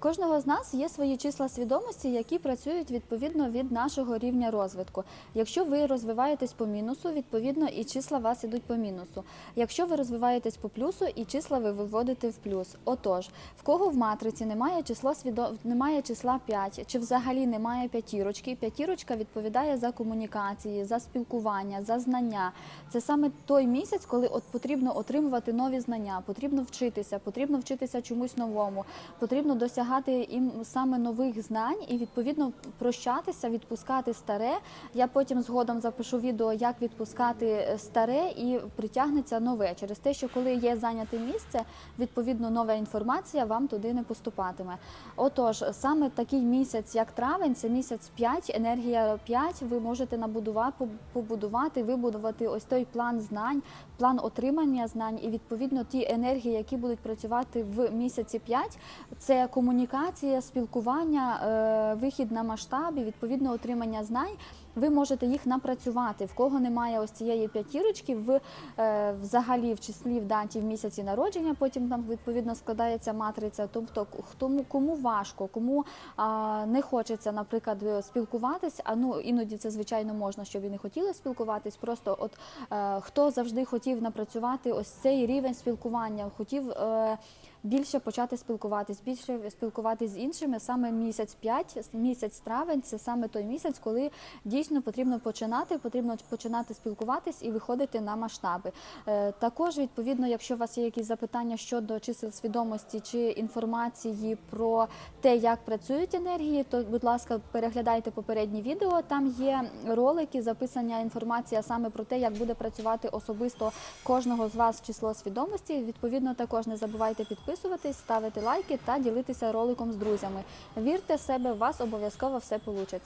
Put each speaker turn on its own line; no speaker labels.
Кожного з нас є свої числа свідомості, які працюють відповідно від нашого рівня розвитку. Якщо ви розвиваєтесь по мінусу, відповідно і числа вас ідуть по мінусу. Якщо ви розвиваєтесь по плюсу, і числа ви виводите в плюс. Отож, в кого в матриці немає число свідо... немає числа 5, чи взагалі немає п'ятірочки. П'ятірочка відповідає за комунікації, за спілкування, за знання. Це саме той місяць, коли от потрібно отримувати нові знання, потрібно вчитися, потрібно вчитися чомусь новому, потрібно досягати їм саме нових знань і відповідно прощатися, відпускати старе. Я потім згодом запишу відео, як відпускати е, старе і притягнеться нове. Через те, що коли є зайняте місце, відповідно нова інформація вам туди не поступатиме. Отож, саме такий місяць, як травень, це місяць 5, енергія 5, ви можете набудувати, побудувати, вибудувати ось той план знань, план отримання знань, і відповідно ті енергії, які будуть працювати в місяці 5, це комунікація, спілкування, е, вихід на масштабі, відповідно отримання знань. Ви можете їх напрацювати. В кого немає ось цієї п'ятірочки, в е, взагалі в числі в даті в місяці народження, потім там відповідно складається матриця. Тобто, хто кому важко, кому а, не хочеться, наприклад, спілкуватись. А ну іноді це звичайно можна, щоб і не хотіли спілкуватись. Просто от е, хто завжди хотів напрацювати ось цей рівень спілкування, хотів. Е, Більше почати спілкуватись, більше спілкуватись з іншими. Саме місяць 5, місяць травень це саме той місяць, коли дійсно потрібно починати, потрібно починати спілкуватись і виходити на масштаби. Е, Також, відповідно, якщо у вас є якісь запитання щодо чисел свідомості чи інформації про те, як працюють енергії, то, будь ласка, переглядайте попередні відео. Там є ролики, записання інформація саме про те, як буде працювати особисто кожного з вас число свідомості. Відповідно, також не забувайте підписуватись, ставити лайки та ділитися роликом з друзями. Вірте в себе, у вас обов'язково все вийде.